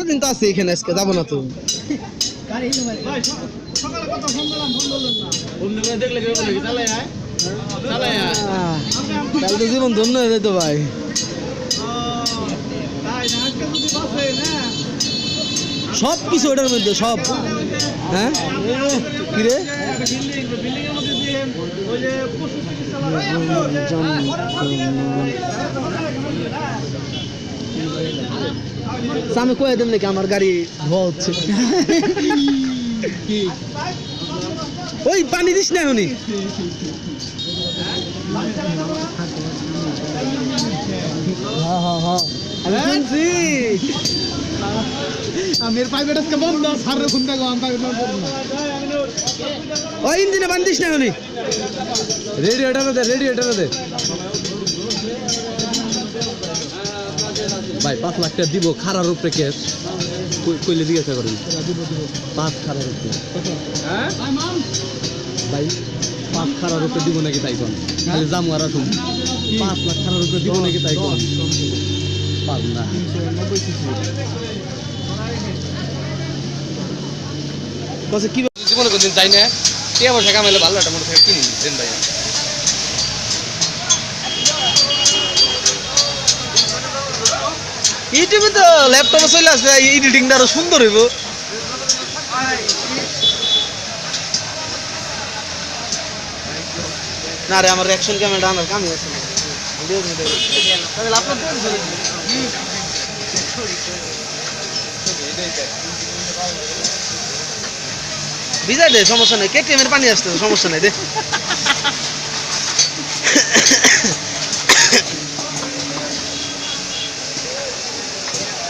সারাদিন তো আছে এখানে আজকে যাব না তো। তাহলে জীবন ধন্য হয়ে যেত ভাই। সব কিছু ওটার মধ্যে সব। হ্যাঁ? কিরে বিল্ডিং আমি কয়ে দেন নাকি আমার গাড়ি ধোয়া হচ্ছে? ওই পানি দিস না উনি আমি শুনছি আমি এর প্রাইভেট আজকে বন্ধ সারের ফোন দেখো আমি প্রাইভেট ওই ইঞ্জিনে পানি দিস না উনি রেডিওটার দে রেডিওটার দে। ভাই, পাঁচ লাখ টাকা দিব খারার উপরে কেস কইলে জিজ্ঞাসা করেন। পাঁচ খারার উপরে। ভাই, পাঁচ খারার উপরে দিব নাকি তাই কোন? খালি জামু আর আসুন। পাঁচ লাখ খারার উপরে দিব নাকি তাই কোন? পার না কি জীবনে কোনদিন যাই না। টিয়া পয়সা কামাইলে ভালো একটা মোটরসাইকেল কিনি দেন ভাই ইউটিউবে তো ল্যাপটপে চলে আসবে এডিটিংটা আরও সুন্দর হইব। না রে, আমার অ্যাকশন ক্যামেরা আনার কামই আছে। ভিজাই দে, সমস্যা নেই। কেটিএম এর পানি আসতে সমস্যা নেই দে।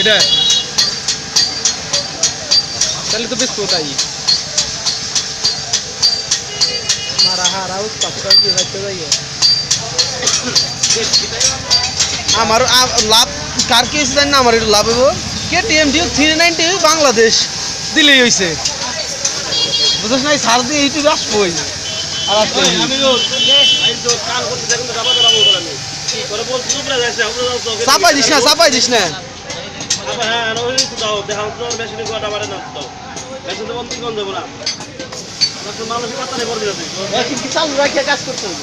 এটা। তাহলে তো বেশ কোথায়? মারা হারা দিয়ে রাখতে যাইয়ে? আমার লাভ, কার কি হয়েছে জানি না, আমার একটু লাভ হইব। কেটিএম ডিউ থ্রি নাইনটি বাংলাদেশ। দিলেই হয়েছে বুঝছ না সার দিয়ে ইউটিউবে আসবোই আর চাপাই দিস না, চাপাই দিস না। কাজ করতে হবে।